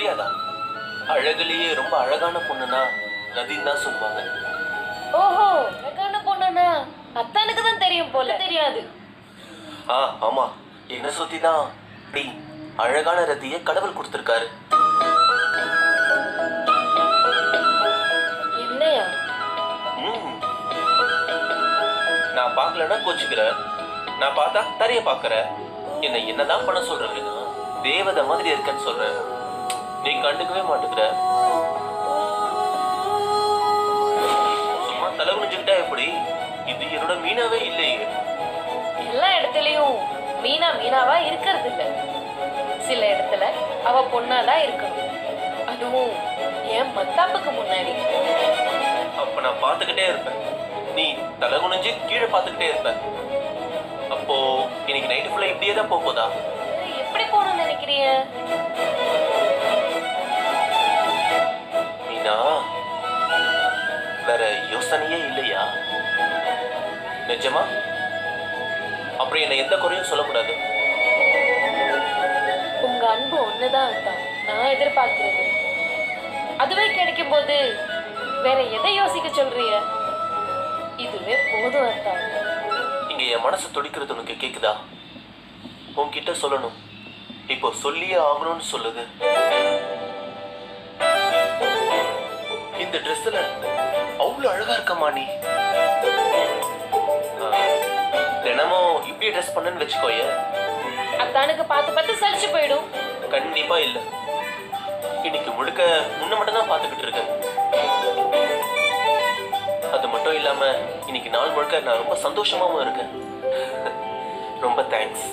தெரியாதா? அழகுலயே ரொம்ப அழகான பொண்ணுனா நதின்னு தான் சொல்லுவாங்க. ஓஹோ அழகான பொண்ணுனா அத்தானுக்கு தான் தெரியும் போல. தெரியாது. ஆ ஆமா. என்ன சுத்தி தான் அப்படி அழகான ரதிய கடவுள் கொடுத்துருக்காரு. என்னையா? ம். நான் பார்க்கலன்னா கோச்சுக்கிற. நான் பார்த்தா தரைய பார்க்கற. என்னை என்னதான் பண்ண சொல்றேன்னா தேவதை மாதிரி இருக்கேன்னு சொல்றேன் நீ கண்டுக்கவே மாட்டேங்கிற. சும்மா தலை குனிஞ்சுக்கிட்டா எப்படி? இது என்னோட மீனாவே இல்லையே. எல்லா இடத்துலயும் மீனா மீனாவா இருக்கிறது இல்ல சில இடத்துல அவ பொண்ணாதான் இருக்கணும். அதுவும் என் மத்தாப்புக்கு முன்னாடி. அப்ப நான் பார்த்துக்கிட்டே இருப்பேன். நீ தலை குனிஞ்சு கீழே பார்த்துக்கிட்டே இருப்ப. அப்போ இன்னைக்கு நைட்டு ஃபுல்லா இப்படியே தான் போக வேற யோசனையே இல்லையா? நிஜமா? அப்புறம் என்ன எந்த குறையும் சொல்லக்கூடாது. உங்க அன்பு ஒண்ணுதான் நான் எதிர்பார்க்கிறது. அதுவே கிடைக்கும் போது வேற எதை யோசிக்க சொல்றிய இதுவே போதும் அத்தான் இங்க என் மனசு துடிக்கிறது உனக்கு கேக்குதா? உன்கிட்ட சொல்லணும். இப்போ சொல்லியே ஆகணும்னு சொல்லுது. இந்த ட்ரெஸ்ல இருக்கமா நீ. தினமும் இப்படி ட்ரெஸ் பண்ணன்னு வச்சுக்கோயே. அத்தானுக்கு பார்த்து பார்த்து சலிச்சு போயிடும். கண்டிப்பா இல்ல. இன்னைக்கு முழுக்க முன்ன மட்டும் தான் பாத்துக்கிட்டு இருக்கேன். அது மட்டும் இல்லாம இன்னைக்கு நாள் முழுக்க நான் ரொம்ப சந்தோஷமாவும் இருக்கேன். ரொம்ப தேங்க்ஸ்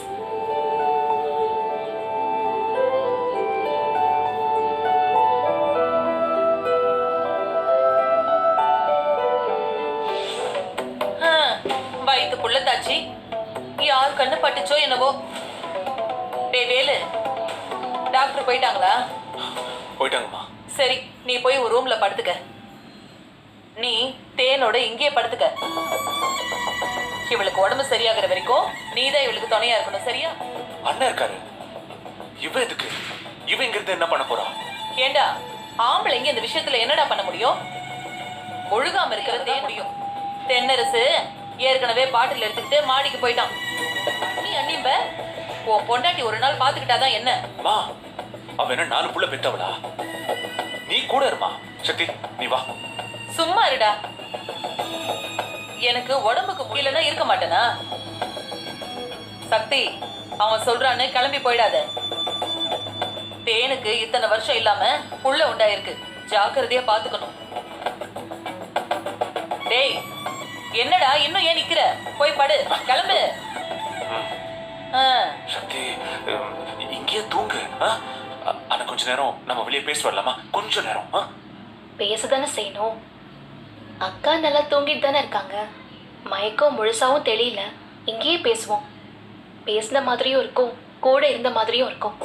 வயிற்று புள்ள தாச்சி யார் கண்ணு பட்டுச்சோ என்னவோ? டே வேலு. டாக்டர் போயிட்டாங்களா? போயிட்டாங்கம்மா. சரி நீ போய் ஒரு ரூம்ல படுத்துக்க. நீ தேனோட இங்கேயே படுத்துக்க. இவளுக்கு உடம்பு சரியாகிற வரைக்கும் நீதான் இவளுக்கு துணையா இருக்கணும் சரியா? அண்ணன் இருக்காரு. இவ எதுக்கு? இவ இங்க இருந்து என்ன பண்ண போறா? ஏண்டா ஆம்பளைங்க இந்த விஷயத்துல என்னடா பண்ண முடியும்? ஒழுகாம இருக்கிறதே முடியும். தென்னரசு ஏற்கனவே பாட்டில் எடுத்துக்கிட்டு மாடிக்கு போயிட்டான். நீ அண்ணிம்ப உன் பொண்டாட்டி ஒரு நாள் பாத்துக்கிட்டாதான் என்ன? மா அவ என்ன நாலு புள்ள பெத்தவளா? நீ கூட இருமா சக்தி நீ வா. சும்மா இருடா. எனக்கு உடம்புக்கு முடியலன்னா இருக்க மாட்டேனா? சக்தி அவன் சொல்றான்னு கிளம்பி போயிடாத. தேனுக்கு இத்தனை வருஷம் இல்லாம புள்ள உண்டாயிருக்கு. ஜாக்கிரதையா பாத்துக்கணும். டேய் என்னடா இன்னும் ஏன் நிக்கிற? போய் படு. கிளம்பு. ஆ, சக்தி இங்கேயே தூங்கு. ஆனா கொஞ்ச நேரம் நம்ம வெளியே பேசி வரலாமா? கொஞ்ச நேரம். ஆ? பேசதானே செய்யணும். அக்கா நல்லா தூங்கிட்டு தானே இருக்காங்க. மயக்கம் முழுசாவும் தெரியல இங்கேயே பேசுவோம். பேசின மாதிரியும் இருக்கும். கூட இருந்த மாதிரியும் இருக்கும்.